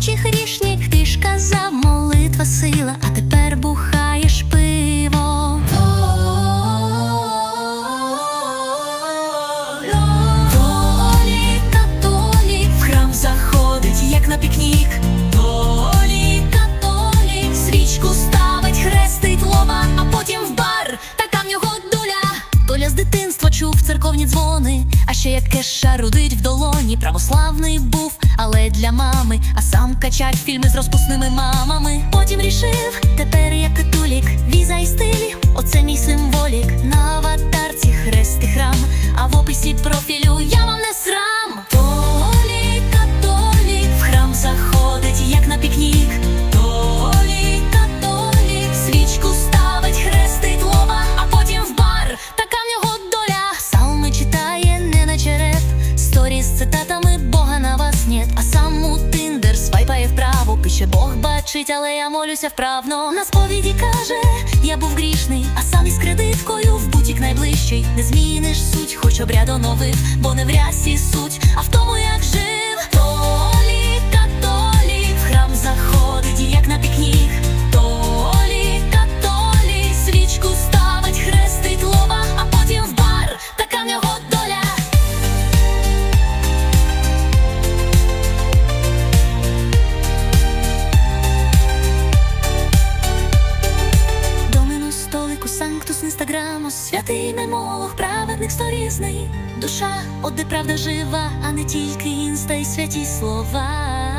Очі хрі. Кеша рудить в долоні, православний був, але для мами, а сам качать фільми з розпусними мамами. Потім рішив, тепер я католік, віза і стиль, Пише Бог бачить, але я молюся вправно. На сповіді каже, я був грішний, а сам із кредиткою в бутік найближчий. Не зміниш суть, хоч обряд оновив, бо не в рясі суть, інстаграму, святий мемолог, праведник сторізний. Душа, от де правда жива, а не тільки інста й святі слова.